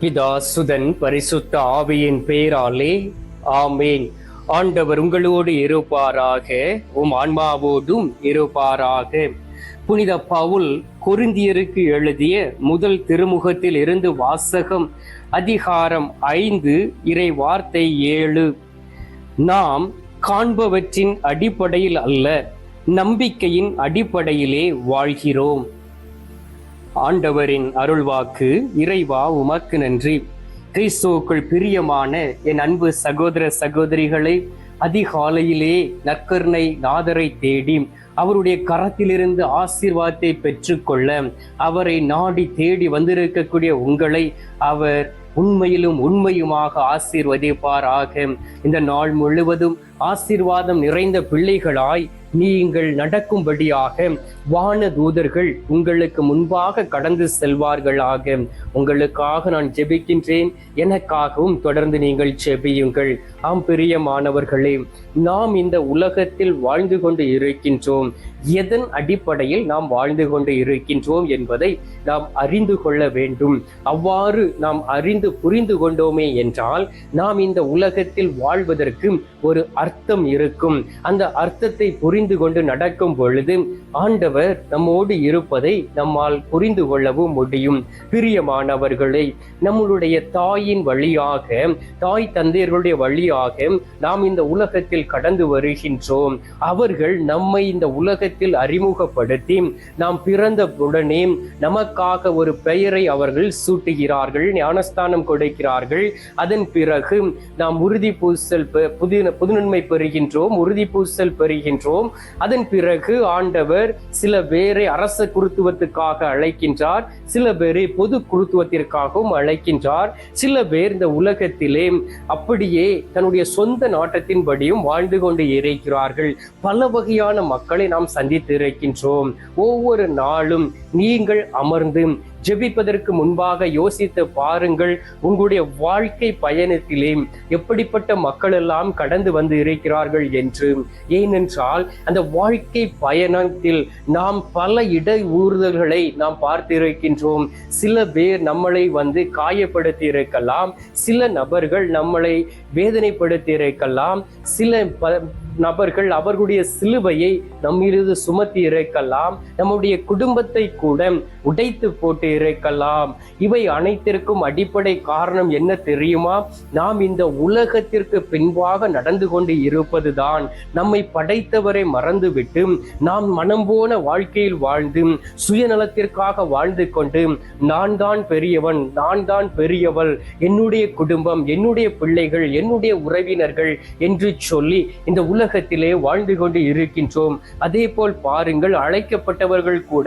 பிதா சுதன் பரிசுத்த ஆவியின் பேராலே ஆமேன். ஆண்டவர் உங்களோடு இருப்பாராக உம் ஆன்மாவோடும் இருப்பாராக. புனித பவுல் கொருந்தியருக்கு எழுதிய முதல் திருமுகத்தில் இருந்து வாசகம் அதிகாரம் ஐந்து இறை வார்த்தை ஏழு. நாம் காண்பவற்றின் அடிப்படையில் அல்ல நம்பிக்கையின் அடிப்படையிலே வாழ்கிறோம். ஆண்டவரின் அருள்வாக்கு இறைவா உமக்கு நன்றி. கிறிஸ்துவுக்குள் பிரியமான என் அன்பு சகோதர சகோதரிகளை அதிகாலையிலே நற்கருணை நாதரை தேடி அவருடைய கரத்திலிருந்து ஆசீர்வாதத்தை பெற்றுக்கொள்ள அவரை நாடி தேடி வந்திருக்கக்கூடிய உங்களை அவர் உண்மையிலும் உண்மையுமாக ஆசீர்வதிப்பாராக. இந்த நாள் முழுவதும் ஆசீர்வாதம் நிறைந்த பிள்ளைகளாய் நீங்கள் நடக்கும்படியாக வான தூதர்கள் உங்களுக்கு முன்பாக கடந்து செல்வார்களாக. உங்களுக்காக நான் ஜெபிக்கின்றேன். எனக்காகவும் தொடர்ந்து நீங்கள் ஜெபியுங்கள். ஆம் பிரியமானவர்களே நாம் இந்த உலகத்தில் வாழ்ந்து கொண்டு இருக்கின்றோம். எதன் அடிப்படையில் நாம் வாழ்ந்து கொண்டு இருக்கின்றோம் என்பதை நாம் அறிந்து கொள்ள வேண்டும். அவ்வாறு நாம் அறிந்து புரிந்து கொண்டோமே என்றால் நாம் இந்த உலகத்தில் வாழ்வதற்கு ஒரு அர்த்தம் இருக்கும். அந்த அர்த்தத்தை புரிந்து கொண்டு நடக்கும் பொழுது ஆண்டவர் நம்மோடு இருப்பதை நம்மால் புரிந்து கொள்ளவும் முடியும். பிரியமானவர்களை நம்மளுடைய தாயின் வழியாக தாய் தந்தையர்களுடைய வழியாக நாம் இந்த உலகத்தில் கடந்து வருகின்றோம். அவர்கள் நம்மை இந்த உலக உலகத்தில் அறிமுகப்படுத்தி நாம் பிறந்த உடனே நமக்காக ஒரு பெயரை அவர்கள் சூட்டுகிறார்கள் ஞானஸ்தானம் கொடுக்கிறார்கள். அதன் பிறகு நாம் உறுதி பூசல் பெ- புதுநன்மை பெறுகின்றோம் உறுதி பூசல் பெறுகின்றோம். அதன் பிறகு ஆண்டவர் சில பேரை அரச குருத்துவத்துக்காக அழைக்கின்றார் சில பேரை பொது குருத்துவத்திற்காகவும் அழைக்கின்றார். சில பேர் இந்த உலகத்திலே அப்படியே தன்னுடைய சொந்த நாட்டத்தின்படியும் வாழ்ந்து கொண்டு இருக்கிறார்கள். பல வகையான மக்களை நாம் சந்தித்து இருக்கின்றோம் ஒவ்வொரு நாளும் நீங்கள் அமர்ந்து ஜெபிப்பதற்கு முன்பாக யோசித்து பாருங்கள் உங்களுடைய வாழ்க்கை பயணத்திலே எப்படிப்பட்ட மக்கள் எல்லாம் கடந்து வந்து இருக்கிறார்கள் என்று. ஏனென்றால் அந்த வாழ்க்கை பயணத்தில் நாம் பல இடை ஊறுதல்களை நாம் பார்த்திருக்கின்றோம். சில பேர் நம்மளை வந்து காயப்படுத்தி இருக்கலாம் சில நபர்கள் நம்மளை வேதனைப்படுத்தி இருக்கலாம் சில ப- நபர்கள் அவர்களுடைய சிலுவையை நம்மிலிருந்து சுமத்தி இறைக்கலாம் நம்முடைய குடும்பத்தை கூட உடைத்து போட்டு இறைக்கலாம். இவை அனைத்திற்கும் அடிப்படை காரணம் என்ன தெரியுமா? நாம் இந்த உலகத்திற்கு பின்பாக நடந்து கொண்டு இருப்பதுதான். நம்மை படைத்தவரை மறந்துவிட்டு நாம் மனம் போன வாழ்க்கையில் வாழ்ந்து சுயநலத்திற்காக வாழ்ந்து கொண்டு நான் தான் பெரியவன் நான் தான் பெரியவள் என்னுடைய குடும்பம் என்னுடைய பிள்ளைகள் என்னுடைய உறவினர்கள் என்று சொல்லி இந்த உலக உலகத்திலே வாழ்ந்து கொண்டு இருக்கின்றோம். அதே போல் பாருங்கள் அழைக்கப்பட்டவர்கள் கூட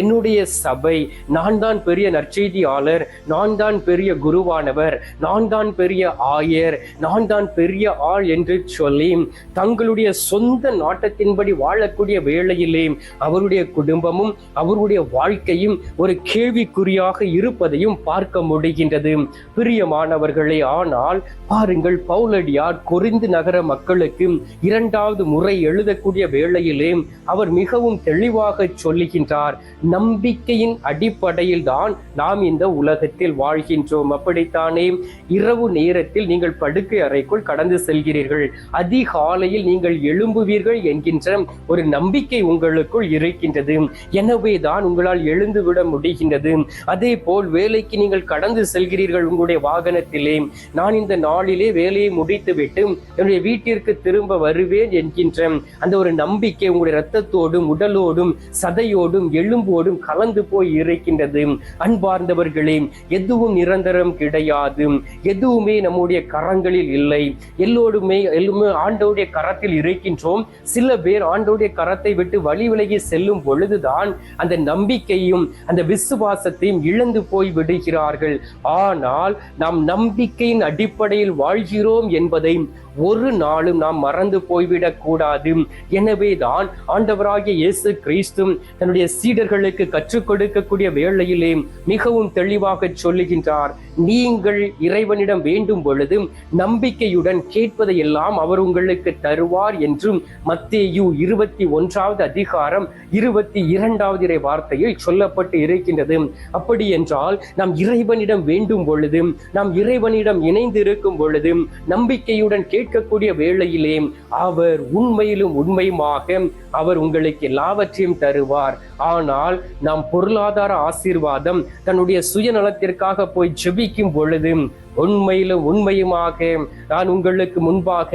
என்னுடைய சபை நான் தான் பெரிய நற்செய்தியாளர் நான் தான் பெரிய குருவானவர் நான் தான் பெரிய ஆயர் நான் தான் பெரிய ஆள் என்று சொல்லி தங்களுடைய சொந்த நாட்டத்தின்படி வாழக்கூடிய வேளையிலே அவருடைய குடும்பமும் அவருடைய வாழ்க்கையும் ஒரு கேள்விக்குறியாக இருப்பதையும் பார்க்க முடிகின்றது. பிரியமானவர்களே ஆனால் பாருங்கள் பவுலடியார் கொரிந்து நகர மக்களுக்கு இரண்டாவது முறை எழுதக்கூடிய வேளையிலே அவர் மிகவும் தெளிவாக சொல்லுகின்றார் நம்பிக்கையின் அடிப்படையில் தான் நாம் இந்த உலகத்தில் வாழ்கின்றோம். அப்படித்தானே? இரவு நேரத்தில் நீங்கள் படுக்கை அறைக்குள் கடந்து செல்கிறீர்கள். அதிகாலையில் நீங்கள் எழும்புவீர்கள் என்கின்ற ஒரு நம்பிக்கை உங்களுக்குள் இருக்கின்றது. எனவே தான் உங்களால் எழுந்து விட முடிகின்றது. அதே போல் வேலைக்கு நீங்கள் கடந்து செல்கிறீர்கள் உங்களுடைய வாகனத்திலே. நான் இந்த நாளிலே வேலையை முடித்துவிட்டு என்னுடைய வீட்டிற்கு திரும்ப வருவேன் என்கின்ற அந்த ஒரு நம்பிக்கை உங்களுடைய இரத்தத்தோடும் உடலோடும் சதையோடும் எலும்போடும் கலந்து போய் இருக்கின்றது அன்பார்ந்தவர்களே எதுவும் நிரந்தரம் கிடையாது. எதுவுமே நம்முடைய கரங்களில் இல்லை. எல்லோருமே எல்லாமே ஆண்டோடைய கரத்தில் இருக்கின்றோம் சில பேர் ஆண்டோடைய கரத்தை விட்டு வழி விலகி செல்லும் பொழுதுதான் அந்த நம்பிக்கையும் அந்த விசுவாசத்தையும் இழந்து போய் விடுகிறார்கள். ஆனால் நாம் நம்பிக்கையின் அடிப்படையில் வாழ்கிறோம் என்பதை ஒரு நாளும் நாம் மறந்து போய்விடக் கூடாது. எனவே தான் ஆண்டவராகிய இயேசு கிறிஸ்தும் தன்னுடைய சீடர்களுக்கு கற்றுக் கொடுக்கக்கூடிய வேளையிலே மிகவும் தெளிவாக சொல்லுகின்றார். நீங்கள் இறைவனிடம் வேண்டும் பொழுது நம்பிக்கையுடன் கேட்பதையெல்லாம் அவர் உங்களுக்கு தருவார் என்றும் மத்தேயு இருபத்தி ஒன்றாவது அதிகாரம் இருபத்தி இரண்டாவது இறை வார்த்தையில் சொல்லப்பட்டு இருக்கின்றது. அப்படி என்றால் நாம் இறைவனிடம் வேண்டும் பொழுது நாம் இறைவனிடம் இணைந்து இருக்கும் பொழுது நம்பிக்கையுடன் கேட்கக்கூடிய வேளையிலே அவர் உண்மையிலும் உண்மையுமாக அவர் உங்களுக்கு எல்லாவற்றையும் தருவார். ஆனால் நாம் பொருளாதார ஆசீர்வாதம் தன்னுடைய சுயநலத்திற்காக போய் ஜெபி ஜெபிக்கும் பொழுது உண்மையிலும் உண்மையுமாக நான் உங்களுக்கு முன்பாக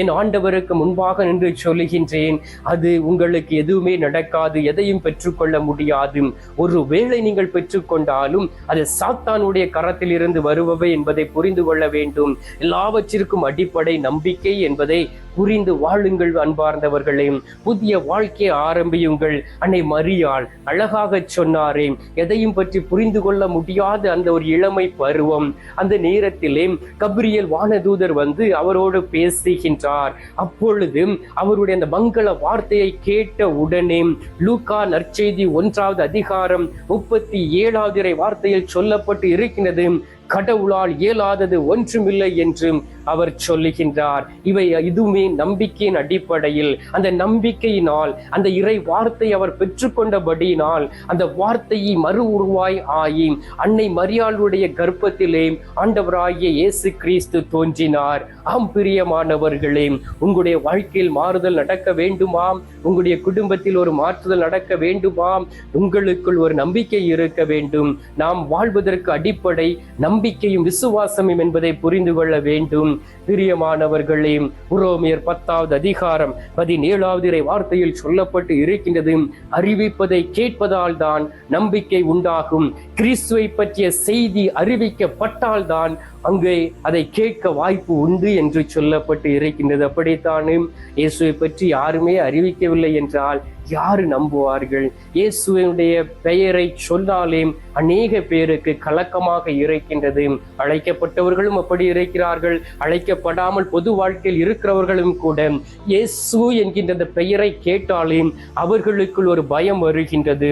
என் ஆண்டவருக்கு முன்பாக நின்று சொல்லுகின்றேன். அது உங்களுக்கு எதுவுமே நடக்காது எதையும் பெற்றுக்கொள்ள முடியாது. ஒரு வேளை நீங்கள் பெற்றுக்கொண்டாலும் அது சாத்தானுடைய கரத்தில் இருந்து வருபவை என்பதை புரிந்து கொள்ள வேண்டும். எல்லாவற்றிற்கும் அடிப்படை நம்பிக்கை என்பதை புரிந்து வாழுங்கள் அன்பார்ந்தவர்களே. புதிய வாழ்க்கையை ஆரம்பியுங்கள். அன்னை மரியாள் அழகாக சொன்னாரே எதையும் பற்றி புரிந்து கொள்ள முடியாத அந்த ஒரு இளமை பருவம் அந்த நேரத்திலே கபிரியல் வானதூதர் வந்து அவரோடு பேசுகின்றார். அப்பொழுது அவருடைய அந்த மங்கள வார்த்தையை கேட்ட உடனே லூகா நற்செய்தி ஒன்றாவது அதிகாரம் முப்பத்தி ஏழாவது வார்த்தையில் சொல்லப்பட்டு இருக்கின்றது. கடவுளால் இயலாதது ஒன்றுமில்லை என்றும் அவர் சொல்லுகின்றார். இவை இதுவுமே நம்பிக்கையின் அடிப்படையில். அந்த நம்பிக்கையினால் அந்த இறை வார்த்தை அவர் பெற்றுக்கொண்டபடியினால் அந்த வார்த்தையை மறு உருவாய் ஆகி அன்னை மரியாளுடைய கர்ப்பத்திலே ஆண்டவராகிய இயேசு கிறிஸ்து தோன்றினார். ஆம் பிரியமானவர்களே உங்களுடைய வாழ்க்கையில் மாறுதல் நடக்க வேண்டுமாம். உங்களுடைய குடும்பத்தில் ஒரு மாற்றுதல் நடக்க வேண்டுமாம். உங்களுக்குள் ஒரு நம்பிக்கை இருக்க வேண்டும். நாம் வாழ்வதற்கு அடிப்படை நம் நம்பிக்கையும் விசுவாசமும் என்பதை புரிந்து கொள்ள வேண்டும். பிரியமானவர்களே உரோமியர் பத்தாவது அதிகாரம் பதினேழாவது வார்த்தையில் சொல்லப்பட்டு இருக்கின்றது. அறிவிப்பதை கேட்பதால் தான் நம்பிக்கை உண்டாகும். கிறிஸ்துவை பற்றிய செய்தி அறிவிக்கப்பட்டால் தான் அங்கே அதை கேட்க வாய்ப்பு உண்டு என்று சொல்லப்பட்டு இருக்கின்றது. அப்படித்தானே இயேசுவை பற்றி யாருமே அறிவிக்கவில்லை என்றால் யாரு நம்புவார்கள்? இயேசுவினுடைய பெயரை சொன்னாலே அநேக பேருக்கு கலக்கமாக இருக்கின்றது. அழைக்கப்பட்டவர்களும் அப்படி இருக்கிறார்கள். அழைக்கப்படாமல் பொது வாழ்க்கையில் இருக்கிறவர்களும் கூட இயேசு என்கின்ற அந்த பெயரை கேட்டாலே அவர்களுக்குள் ஒரு பயம் வருகின்றது.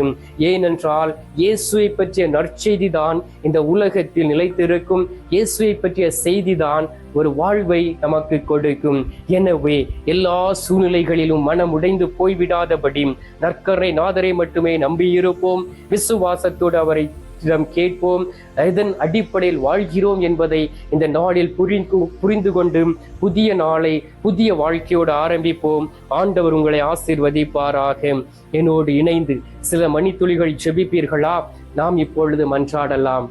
ஏனென்றால் இயேசுவை பற்றிய நற்செய்தி தான் இந்த உலகத்தில் நிலைத்திருக்கும். இயேசுவை பற்றிய செய்திதான் ஒரு வாழ்வை நமக்கு கொடுக்கும். எனவே எல்லா சூழ்நிலைகளிலும் மனம் உடைந்து போய்விடாதபடி நற்கரை நாதரை மட்டுமே நம்பியிருப்போம். விசுவாசத்தோடு அவரை இடம் கேட்போம். இதன் அடிப்படையில் வாழ்கிறோம் என்பதை இந்த நாளில் புரிந்து புரிந்து கொண்டு புதிய நாளை புதிய வாழ்க்கையோடு ஆரம்பிப்போம். ஆண்டவர் உங்களை ஆசிர்வதிப்பாராக. என்னோடு இணைந்து சில மணித்துளிகள் ஜெபிப்பீர்களா? நாம் இப்பொழுது மன்றாடலாம்.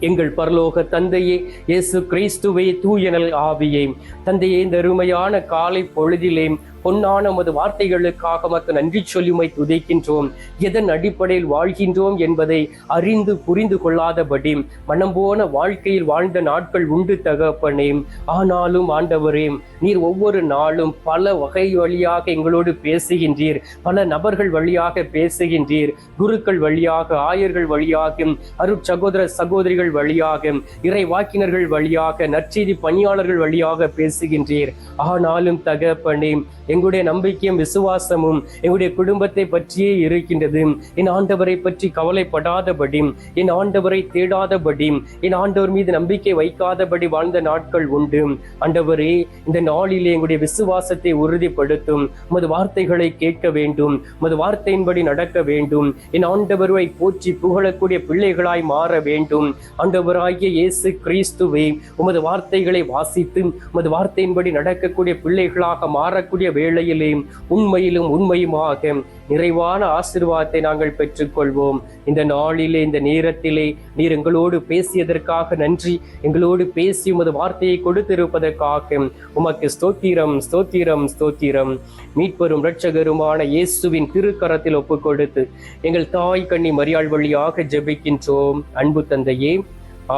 எங்கள் பரலோக தந்தையே இயேசு கிறிஸ்துவே தூயனல் ஆவியே. தந்தையே இந்த அருமையான காலை பொழுதிலே பொன்னான உமது வார்த்தைகளுக்காக மக்கு நன்றி சொல்லிமை துதைக்கின்றோம். எதன் அடிப்படையில் வாழ்கின்றோம் என்பதை அறிந்து புரிந்து கொள்ளாதபடி மனம் போன வாழ்க்கையில் வாழ்ந்த நாட்கள் உண்டு தகப்பனே. ஆனாலும் ஆண்டவரே நீர் ஒவ்வொரு நாளும் பல வகை வழியாக எங்களோடு பேசுகின்றீர். பல நபர்கள் வழியாக பேசுகின்றீர். குருக்கள் வழியாக ஆயர்கள் வழியாக அருட்சகோதர சகோதரிகள் வழியாக இறை வாக்கினர்கள் வழியாக நற்செய்தி பணியாளர்கள் வழியாக பேசுகின்றீர். ஆனாலும் தகப்பனே எங்களுடைய நம்பிக்கையும் விசுவாசமும் எங்களுடைய குடும்பத்தை பற்றியே இருக்கின்றது. என் ஆண்டவரை பற்றி கவலைப்படாதபடி என் ஆண்டவரை தேடாதபடி என் ஆண்டவர் மீது நம்பிக்கை வைக்காதபடி வாழ்ந்த நாட்கள் உண்டு. ஆண்டவரே இந்த நாளிலே எங்களுடைய விசுவாசத்தை உறுதிப்படுத்தும். உமது வார்த்தைகளை கேட்க வேண்டும். உமது வார்த்தையின்படி நடக்க வேண்டும். என் ஆண்டவரை போற்றி புகழக்கூடிய பிள்ளைகளாய் மாற வேண்டும். ஆண்டவராகிய இயேசு கிறிஸ்துவை உமது வார்த்தைகளை வாசித்து உமது வார்த்தையின்படி நடக்கக்கூடிய பிள்ளைகளாக மாறக்கூடிய வேளையிலே உண்மையிலும் உண்மையுமாக நிறைவான ஆசிர்வாதத்தை நாங்கள் பெற்றுக்கொள்வோம். இந்த நாளிலே இந்த நேரத்திலே நீர் எங்களோடு பேசியதற்காக நன்றி. எங்களோடு பேசி உமது வார்த்தையை கொடுத்திருப்பதற்காக உமக்கு ஸ்தோத்திரம் ஸ்தோத்திரம் ஸ்தோத்திரம். மீட்பெரும் இரட்சகருமான இயேசுவின் திருக்கரத்தில் ஒப்பு கொடுத்து எங்கள் தாய் கண்ணி மரியாள் வழியாக ஜெபிக்கின்றோம். அன்பு தந்தையே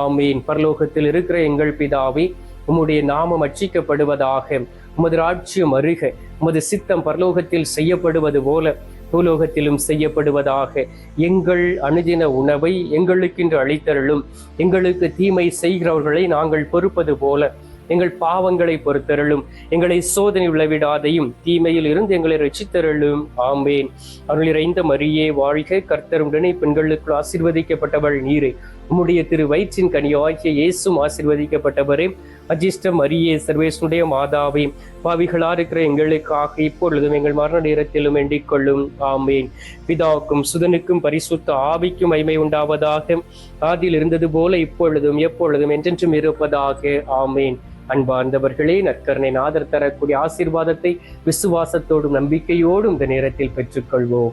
ஆமீன். பரலோகத்தில் இருக்கிற எங்கள் பிதாவே உம்முடைய நாமம் அச்சிக்கப்படுவதாக உமது ராஜ்யம் அருக உமது சித்தம் பரலோகத்தில் செய்யப்படுவது போல பூலோகத்திலும் செய்யப்படுவதாக எங்கள் அணுதின உணவை எங்களுக்கென்று அளித்தருளும். எங்களுக்கு தீமை செய்கிறவர்களை நாங்கள் பொறுப்பது போல எங்கள் பாவங்களை பொறுத்தருளும். எங்களை சோதனை விளைவிடாதையும் தீமையில் இருந்து எங்களை ரசித்தருளும் ஆம்பேன் அருளிறைந்த மரியே வாழ்க கர்த்தருடனே பெண்களுக்குள் ஆசிர்வதிக்கப்பட்டவள் நீரே. உம்முடைய திரு வயிற்றின் கனியாகிய இயேசும் ஆசிர்வதிக்கப்பட்டவரே அஜிஷ்டம் அரிய சர்வேசனுடைய மாதாவே பாவிகளா இருக்கிற எங்களுக்காக இப்பொழுதும் எங்கள் மரண நேரத்திலும் வேண்டிக் கொள்ளும். ஆமேன். பிதாவுக்கும் சுதனுக்கும் பரிசுத்த ஆவிக்கும் மைமை உண்டாவதாக ஆதியில் இருந்தது போல இப்பொழுதும் எப்பொழுதும் என்றென்றும் இருப்பதாக. ஆமேன். அன்பார்ந்தவர்களே நற்கரணை நாதர் தரக்கூடிய ஆசீர்வாதத்தை விசுவாசத்தோடும் நம்பிக்கையோடும் இந்த நேரத்தில் பெற்றுக்கொள்வோம்.